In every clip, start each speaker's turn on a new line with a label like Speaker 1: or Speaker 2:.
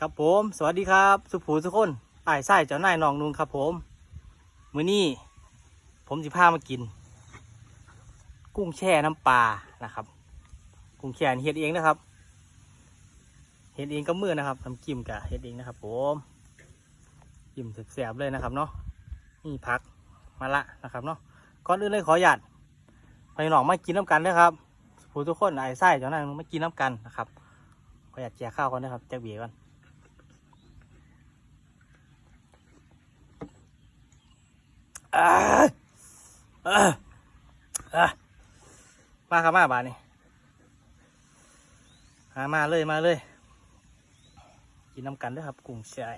Speaker 1: ครับผม สวัสดีครับ สุภูสุคนไอ้ไส้เจ้านายน้องนุงครับผม มื้อนี้ผมสิพามากิน กุ้งแช่น้ำปลานะครับ กุ้งแช่เฮ็ดเองนะครับเฮ็ดเองก็มือนะครับน้ำจิ้มกะเฮ็ดเองนะครับ ผมจิ้มแสบๆเลยนะครับเนาะนี่พักมาละนะครับเนาะก่อนอื่นเลยขอหยาดไปหนองมากินน้ำกันเลยครับสุภูทุกคนไอ้ไส้เจ้านายมากินน้ำกันนะครับขอหยาดแจกข้าวก่อนนะครับแจกเบียร์ก่อน อ่าอ่าอ่า มาครับมาบานี่มามาเลยมาเลย กินน้ำกันด้วยครับกุ้งแช่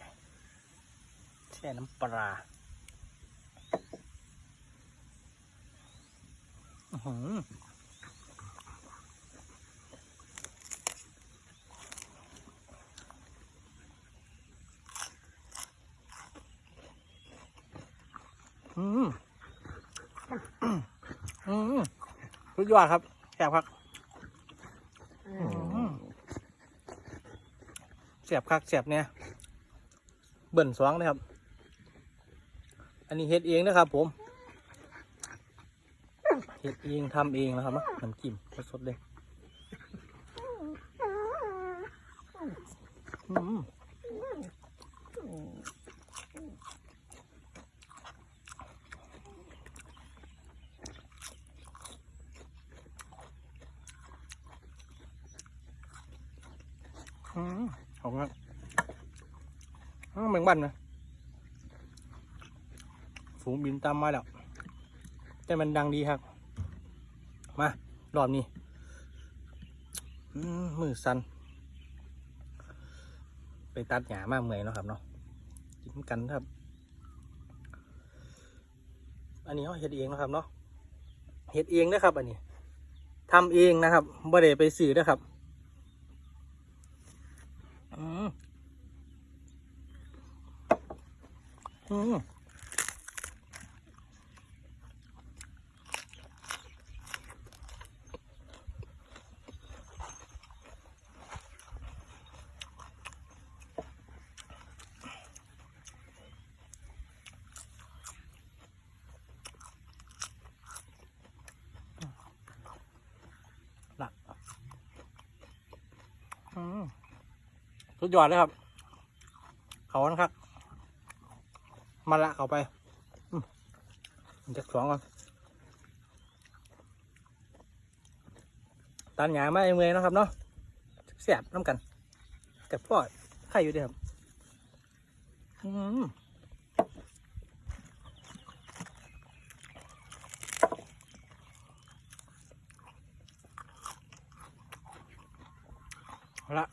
Speaker 1: แช่น้ำปลาอื อืมอืมสุดยอดครับแซ่บครับแซ่บคักแซ่บเนี่ยเบิ่นสองเลยครับ อันนี้เฮ็ดเองนะครับ ผมเฮ็ดเองทำเองนะครับเนาะน้ำจิ้มสดเลย อืม หอมองครับอ้าวแมงบันนะฝูงบินตามมาแล้ว แต่มันดังดีครับ มารอบนี้มือสันไปตัดหญ้ามากเมื่อยเนาะครับเนาะกินกันครับ อันนี้เขาเฮ็ดเองนะครับเนาะเฮ็ดเองนะครับ อันนี้ทำเองนะครับบ่ได้ไปซื้อนะครับ อืม สุดยอดเลยครับ เขานะครับ มาละเขาไปอืมจะสองก่อนตันหยามาเองเลยนะครับเนาะเสียบน้ำกันกับพ่อไข่อยู่ดีครับอืมละ